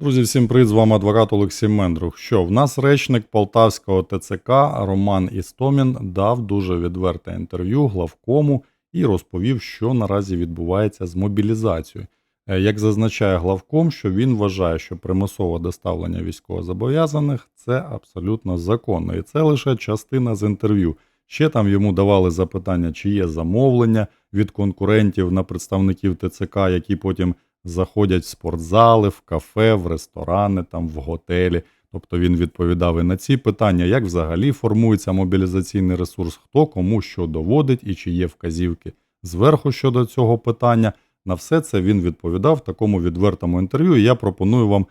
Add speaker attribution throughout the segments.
Speaker 1: Друзі, всім привіт, з вами адвокат Олексій Мендрух. Що в нас речник Полтавського ТЦК Роман Істомін дав дуже відверте інтерв'ю главкому і розповів, що наразі відбувається з мобілізацією. Е, Як зазначає главком, що він вважає, що примусове доставлення військовозобов'язаних це абсолютно законно, і це лише частина з інтерв'ю. Ще там йому давали запитання, чи є замовлення від конкурентів на представників ТЦК, які потім заходять в спортзали, в кафе, в ресторани, там, в готелі. Тобто він відповідав і на ці питання, як взагалі формується мобілізаційний ресурс, хто кому що доводить і чи є вказівки зверху щодо цього питання. На все це він відповідав в такому відвертому інтерв'ю. І я пропоную вам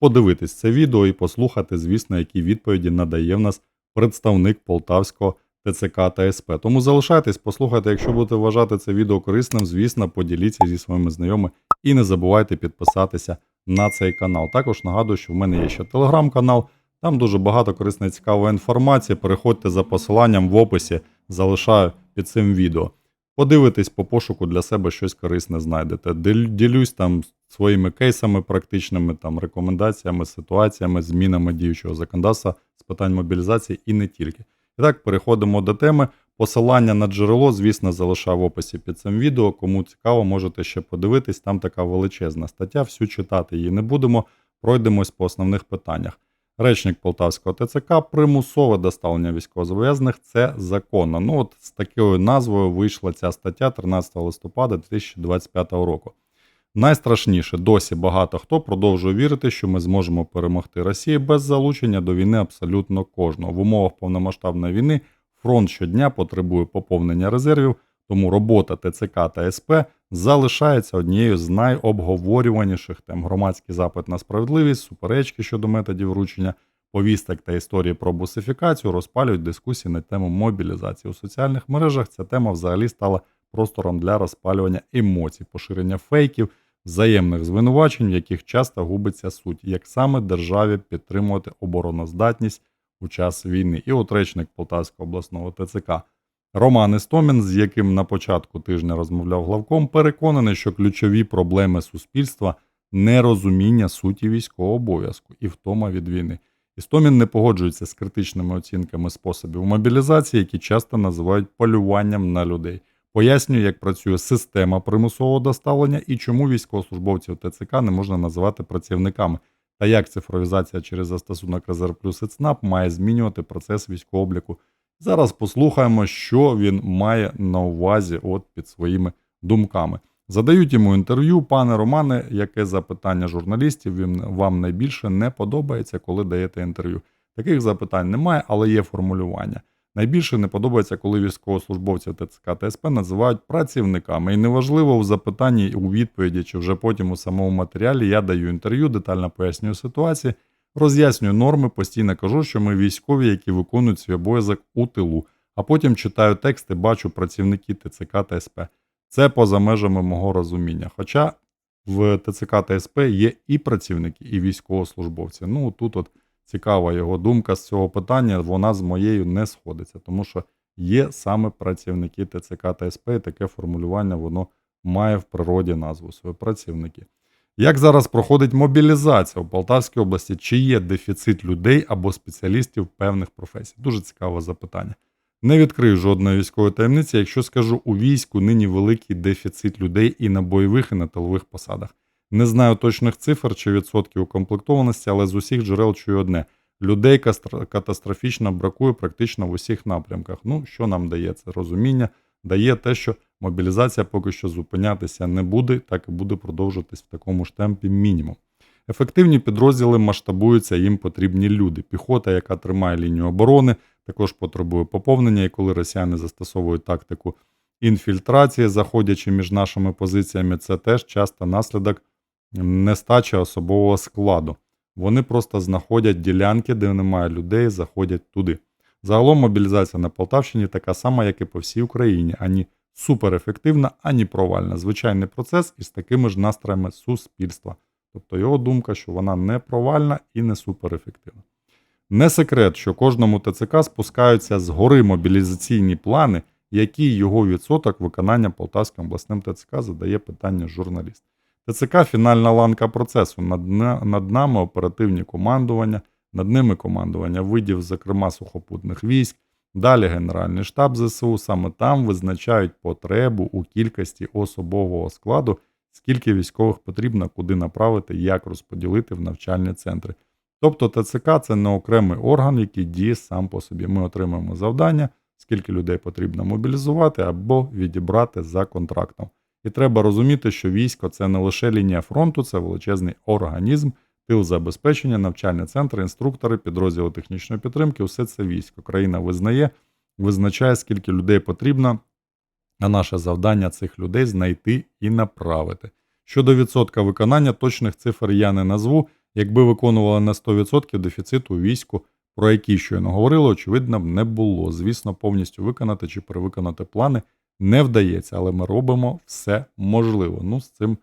Speaker 1: подивитись це відео і послухати, звісно, які відповіді надає в нас представник Полтавського ТЦК та СП. Тому залишайтесь, послухайте, якщо будете вважати це відео корисним, звісно, поділіться зі своїми знайомими і не забувайте підписатися на цей канал. Також нагадую, що в мене є ще телеграм-канал. Там дуже багато корисної цікавої інформації. Переходьте за посиланням в описі, залишаю під цим відео. Подивитесь по пошуку для себе щось корисне знайдете. Ділюсь там своїми кейсами практичними, там рекомендаціями, ситуаціями, змінами діючого законодавства з питань мобілізації і не тільки. І так, переходимо до теми. Посилання на джерело, звісно, залишав в описі під цим відео. Кому цікаво, можете ще подивитись. Там така величезна стаття. Всю читати її не будемо. Пройдемось по основних питаннях. Речник Полтавського ТЦК примусове доставлення військовозобов'язаних це законно. Ну от з такою назвою вийшла ця стаття 13 листопада 2025 року. Найстрашніше досі багато хто продовжує вірити, що ми зможемо перемогти Росію без залучення до війни абсолютно кожного. В умовах повномасштабної війни фронт щодня потребує поповнення резервів, тому робота ТЦК та СП залишається однією з найобговорюваніших тем. Громадський запит на справедливість, суперечки щодо методів вручення, повісток та історії про бусифікацію розпалюють дискусії на тему мобілізації. У соціальних мережах ця тема взагалі стала простором для розпалювання емоцій, поширення фейків, взаємних звинувачень, в яких часто губиться суть, як саме державі підтримувати обороноздатність у час війни. І от речник Полтавського обласного ТЦК Роман Істомін, з яким на початку тижня розмовляв главком, переконаний, що ключові проблеми суспільства нерозуміння суті військового обов'язку і втома від війни. Істомін не погоджується з критичними оцінками способів мобілізації, які часто називають полюванням на людей. Пояснює, як працює система примусового доставлення і чому військовослужбовців ТЦК не можна називати працівниками, та як цифровізація через застосунок Резерв Плюс і ЦНАП має змінювати процес військового обліку. Зараз послухаємо, що він має на увазі от під своїми думками. Задають йому інтерв'ю, пане Романе, яке запитання журналістів він- вам найбільше не подобається, коли даєте інтерв'ю. Таких запитань немає, але є формулювання. Найбільше не подобається, коли військовослужбовців ТЦК та СП називають працівниками. І неважливо у запитанні, у відповіді чи вже потім у самому матеріалі я даю інтерв'ю, детально пояснюю ситуацію, роз'яснюю норми, постійно кажу, що ми військові, які виконують свій обов'язок у тилу, а потім читаю тексти, бачу працівники ТЦК та СП. Це поза межами мого розуміння. Хоча в ТЦК та СП є і працівники, і військовослужбовці. Ну тут от цікава його думка з цього питання, вона з моєю не сходиться, тому що є саме працівники ТЦК та СП, і таке формулювання воно має в природі назву свої працівники. Як зараз проходить мобілізація у Полтавській області? Чи є дефіцит людей або спеціалістів певних професій? Дуже цікаве запитання. Не відкрию жодної військової таємниці, якщо скажу, у війську нині великий дефіцит людей і на бойових, і на тилових посадах. Не знаю точних цифр чи відсотків укомплектованості, але з усіх джерел чую одне: людей катастрофічно бракує практично в усіх напрямках. Ну, що нам дає це розуміння? Дає те, що мобілізація поки що зупинятися не буде, так і буде продовжуватись в такому ж темпі мінімум. Ефективні підрозділи масштабуються, їм потрібні люди. Піхота, яка тримає лінію оборони, також потребує поповнення, і коли росіяни застосовують тактику інфільтрації, заходячи між нашими позиціями, це теж часто наслідок нестачі особового складу. Вони просто знаходять ділянки, де немає людей, заходять туди. Загалом мобілізація на Полтавщині така сама, як і по всій Україні, ані суперефективна, ані провальна. Звичайний процес із такими ж настроями суспільства. Тобто його думка, що вона не провальна і не суперефективна. Не секрет, що кожному ТЦК спускаються з гори мобілізаційні плани, який його відсоток виконання Полтавським обласним ТЦК задає питання журналіст. ТЦК фінальна ланка процесу. Над, над нами оперативні командування, над ними командування видів, зокрема сухопутних військ. Далі Генеральний штаб ЗСУ саме там визначають потребу у кількості особового складу, скільки військових потрібно, куди направити, як розподілити в навчальні центри. Тобто ТЦК це не окремий орган, який діє сам по собі. Ми отримаємо завдання, скільки людей потрібно мобілізувати або відібрати за контрактом. І треба розуміти, що військо це не лише лінія фронту, це величезний організм, тил забезпечення, навчальні центри, інструктори, підрозділи технічної підтримки усе це військо. Країна визнає, визначає, скільки людей потрібно, а наше завдання цих людей знайти і направити. Щодо відсотка виконання, точних цифр я не назву. Якби виконували на 100% дефіциту у війську, про який щойно говорили, очевидно, б не було. Звісно, повністю виконати чи перевиконати плани не вдається, але ми робимо все можливо. Ну, з цим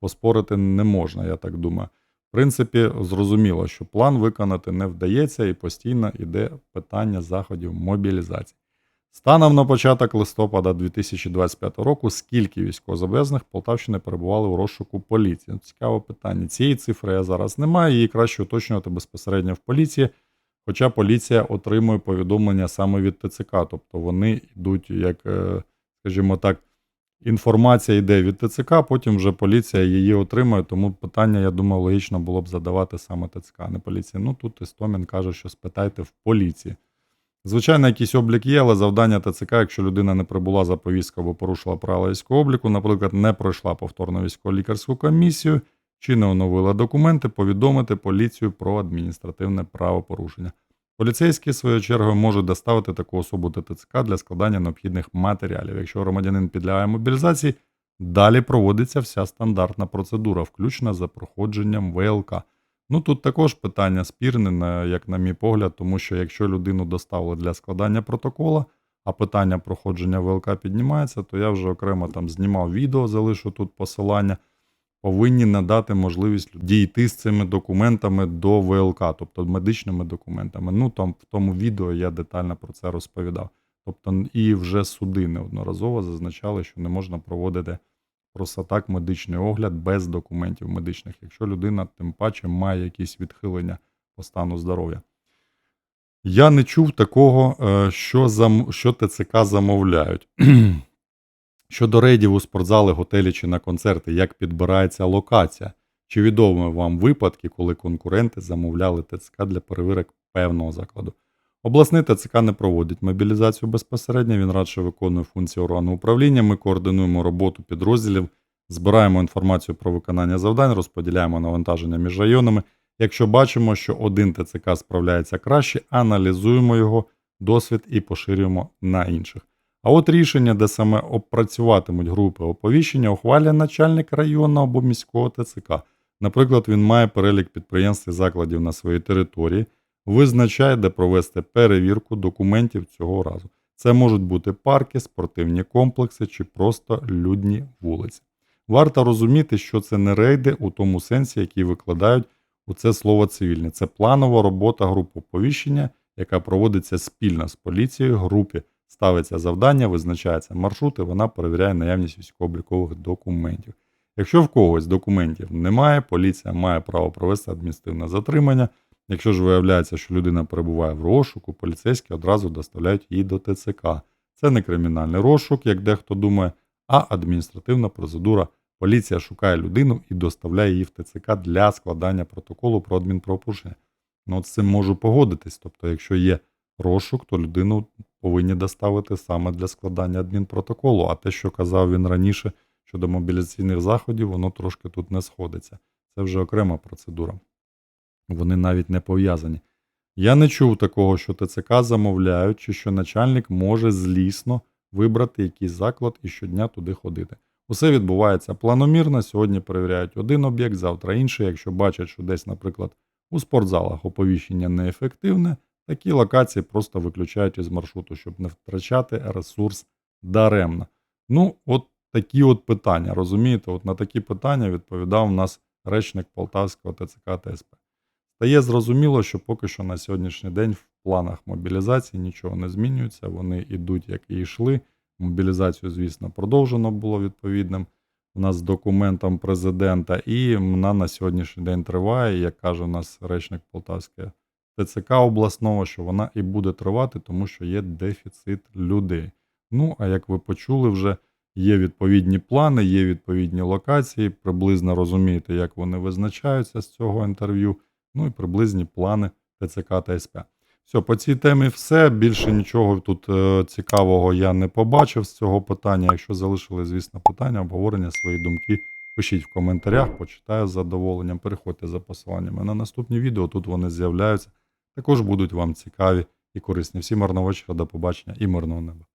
Speaker 1: поспорити не можна, я так думаю. В принципі, зрозуміло, що план виконати не вдається, і постійно йде питання заходів мобілізації. Станом на початок листопада 2025 року, скільки військовозобов'язаних Полтавщини перебували у розшуку поліції? Цікаве питання. Цієї цифри я зараз не маю, її краще уточнювати безпосередньо в поліції. Хоча поліція отримує повідомлення саме від ТЦК, тобто вони йдуть, як, е, скажімо так, інформація йде від ТЦК, потім вже поліція її отримує. Тому питання, я думаю, логічно було б задавати саме ТЦК, а не поліції. Ну тут Істомін каже, що спитайте в поліції. Звичайно, якийсь облік є, але завдання ТЦК, якщо людина не прибула за повістку або порушила правила військового обліку, наприклад, не пройшла повторно військово-лікарську комісію чи не оновила документи, повідомити поліцію про адміністративне правопорушення. Поліцейські, в свою чергу, можуть доставити таку особу до ТЦК для складання необхідних матеріалів. Якщо громадянин підлягає мобілізації, далі проводиться вся стандартна процедура, включно за проходженням ВЛК. Ну тут також питання спірне, як на мій погляд, тому що якщо людину доставили для складання протокола, а питання проходження ВЛК піднімається, то я вже окремо там знімав відео, залишу тут посилання. Повинні надати можливість дійти з цими документами до ВЛК, тобто медичними документами. Ну там в тому відео я детально про це розповідав. Тобто, і вже суди неодноразово зазначали, що не можна проводити просто так медичний огляд без документів медичних, якщо людина тим паче має якісь відхилення по стану здоров'я. Я не чув такого, е, що, зам... що ТЦК замовляють. Щодо рейдів у спортзали, готелі чи на концерти, як підбирається локація? Чи відомі вам випадки, коли конкуренти замовляли ТЦК для перевірок певного закладу? Обласний ТЦК не проводить мобілізацію безпосередньо, він радше виконує функції органу управління. Ми координуємо роботу підрозділів, збираємо інформацію про виконання завдань, розподіляємо навантаження між районами. Якщо бачимо, що один ТЦК справляється краще, аналізуємо його досвід і поширюємо на інших. А от рішення, де саме опрацюватимуть групи оповіщення, ухвалює начальник районного або міського ТЦК. Наприклад, він має перелік підприємств і закладів на своїй території, визначає, де провести перевірку документів цього разу. Це можуть бути парки, спортивні комплекси чи просто людні вулиці. Варто розуміти, що це не рейди у тому сенсі, який викладають у це слово цивільне. Це планова робота групи оповіщення, яка проводиться спільно з поліцією. Групі ставиться завдання, визначається маршрут, і вона перевіряє наявність військово-облікових документів. Якщо в когось документів немає, поліція має право провести адміністративне затримання. Якщо ж виявляється, що людина перебуває в розшуку, поліцейські одразу доставляють її до ТЦК. Це не кримінальний розшук, як дехто думає, а адміністративна процедура. Поліція шукає людину і доставляє її в ТЦК для складання протоколу про адмінправопорушення. Ну, з цим можу погодитись. Тобто, якщо є розшук, то людину повинні доставити саме для складання адмінпротоколу. А те, що казав він раніше щодо мобілізаційних заходів, воно трошки тут не сходиться. Це вже окрема процедура. Вони навіть не пов'язані. Я не чув такого, що ТЦК замовляють, чи що начальник може злісно вибрати якийсь заклад і щодня туди ходити. Усе відбувається планомірно. Сьогодні перевіряють один об'єкт, завтра інший. Якщо бачать, що десь, наприклад, у спортзалах оповіщення неефективне, такі локації просто виключають із маршруту, щоб не втрачати ресурс даремно. Ну, от такі от питання. Розумієте, от на такі питання відповідав у нас речник Полтавського ТЦК ТСП. Стає зрозуміло, що поки що на сьогоднішній день в планах мобілізації нічого не змінюється. Вони йдуть, як і йшли. Мобілізацію, звісно, продовжено було відповідним у нас з документом президента, і вона на сьогоднішній день триває, як каже у нас речник Полтавської ТЦК обласного, що вона і буде тривати, тому що є дефіцит людей. Ну, а як ви почули, вже є відповідні плани, є відповідні локації, приблизно розумієте, як вони визначаються з цього інтерв'ю, ну і приблизні плани ТЦК та СП. Все, по цій темі все. Більше нічого тут е, цікавого я не побачив з цього питання. Якщо залишили, звісно, питання, обговорення, свої думки, пишіть в коментарях, почитаю з задоволенням. Переходьте за посиланнями на наступні відео. Тут вони з'являються. Також будуть вам цікаві і корисні. Всім мирного вечора, до побачення і мирного неба.